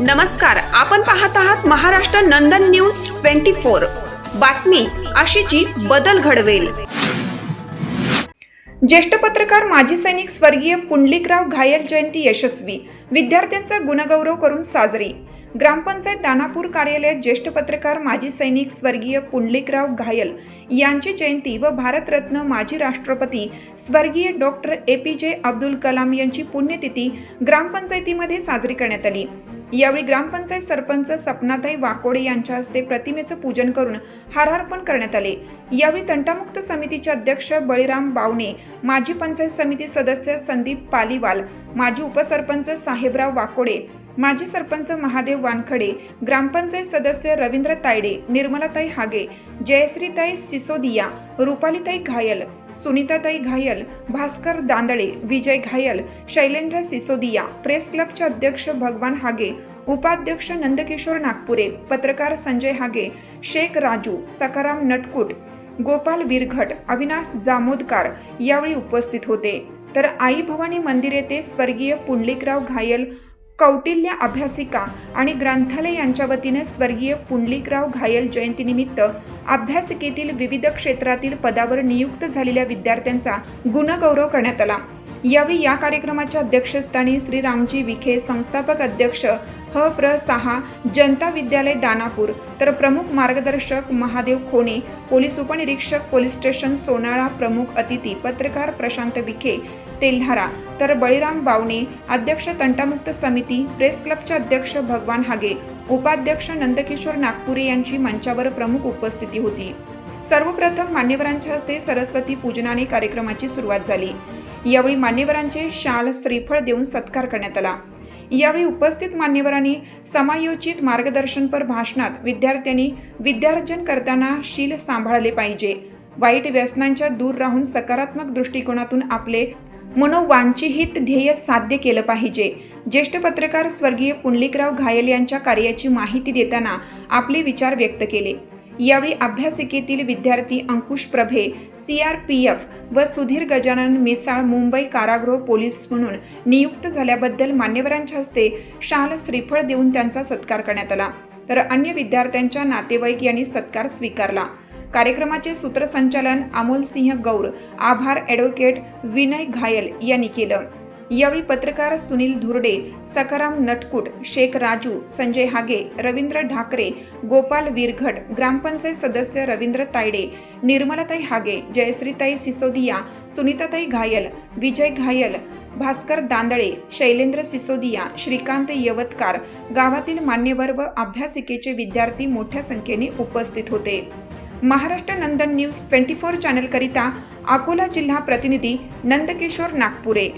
नमस्कार आपण पाहत आहात Maharashtra Nandan news twenty four. बातमी अशीची बदल घडवेल. ज्येष्ठ पत्रकार माजी सैनिक स्वर्गीय पुंडलिकराव घायल जयंती यशस्वी विद्यार्थ्यांचा गुणगौरव करून साजरी. ग्रामपंचायत दानापूर कार्यालयात ज्येष्ठ पत्रकार माजी सैनिक स्वर्गीय पुंडलिकराव घायल यांची जयंती व भारतरत्न माजी राष्ट्रपती स्वर्गीय डॉक्टर ए पी जे अब्दुल कलाम यांची पुण्यतिथी ग्रामपंचायतीमध्ये साजरी करण्यात आली. यावेळी ग्रामपंचायत सरपंच सपनाताई वाकोडे यांच्या हस्ते प्रतिमेचं पूजन करून हारार्पण करण्यात आले. यावेळी तंटामुक्त समितीचे अध्यक्ष बळीराम बावणे माजी पंचायत समिती सदस्य संदीप पालीवाल माजी उपसरपंच साहेबराव वाकोडे माजी सरपंच महादेव वानखडे ग्रामपंचायत सदस्य रवींद्र तायडे निर्मलाताई हागे जयश्रीताई सिसोदिया रुपालीताई घायल सुनीताताई घायल भास्कर दांदळे विजय घायल शैलेंद्र सिसोदिया प्रेस क्लबचे अध्यक्ष भगवान हागे उपाध्यक्ष नंदकिशोर नागपुरे पत्रकार संजय हागे शेख राजू सकाराम नटकुट गोपाल विरघट अविनाश जामोदकार यावेळी उपस्थित होते. तर आई भवानी मंदिर येथे स्वर्गीय पुंडलिकराव घायल कौटिल्य अभ्यासिका आणि ग्रंथालय यांच्या वतीने स्वर्गीय पुंडलिकराव घायल जयंतीनिमित्त अभ्यासिकेतील विविध क्षेत्रातील पदावर नियुक्त झालेल्या विद्यार्थ्यांचा गुणगौरव करण्यात आला. यावेळी या कार्यक्रमाच्या अध्यक्षस्थानी श्री रामजी विखे संस्थापक अध्यक्ष ह. प्र. सहा जनता विद्यालय दानापूर तर प्रमुख मार्गदर्शक महादेव खोणे पोलीस उपनिरीक्षक पोलीस स्टेशन सोनाळा प्रमुख अतिथी पत्रकार प्रशांत विखे तेल्हारा तर बळीराम बावणे अध्यक्ष तंटामुक्त समिती प्रेस क्लबचे अध्यक्ष भगवान हागे उपाध्यक्ष नंदकिशोर नागपुरे यांची मंचावर प्रमुख उपस्थिती होती. सर्वप्रथम मान्यवरांच्या हस्ते सरस्वती पूजनाने कार्यक्रमाची सुरुवात झाली. यावेळी मान्यवरांचे शाल श्रीफळ देऊन सत्कार करण्यात आला. यावेळी उपस्थित मान्यवरांनी समायोजित मार्गदर्शनपर भाषणात विद्यार्थ्यांनी विद्यार्जन करताना शील सांभाळले पाहिजे. वाईट व्यसनांच्या दूर राहून सकारात्मक दृष्टिकोनातून आपले मनोवांछित ध्येय साध्य केलं पाहिजे. ज्येष्ठ पत्रकार स्वर्गीय पुंडलिकराव घायल यांच्या कार्याची माहिती देताना आपले विचार व्यक्त केले. यावेळी अभ्यासिकेतील विद्यार्थी Ankush Prabhe C R P F व सुधीर गजानन मिसाळ मुंबई कारागृह पोलीस म्हणून नियुक्त झाल्याबद्दल मान्यवरांच्या हस्ते शाल श्रीफळ देऊन त्यांचा सत्कार करण्यात आला. तर अन्य विद्यार्थ्यांच्या नातेवाईक यांनी सत्कार स्वीकारला. कार्यक्रमाचे सूत्रसंचालन अमोल सिंह गौर आभार ॲडव्होकेट विनय घायल यांनी केलं. यावेळी पत्रकार सुनील धुर्डे सकाराम नटकुट शेख राजू संजय हागे रवींद्र ढाकरे गोपाल विरघट ग्रामपंचायत सदस्य रवींद्र तायडे निर्मलाताई हागे जयश्रीताई सिसोदिया सुनीताताई घायल विजय घायल भास्कर दांदळे शैलेंद्र सिसोदिया श्रीकांत यवतकार गावातील मान्यवर व अभ्यासिकेचे विद्यार्थी मोठ्या संख्येने उपस्थित होते. Maharashtra Nandan news twenty four चॅनलकरिता Akola जिल्हा प्रतिनिधी नंदकिशोर नागपुरे.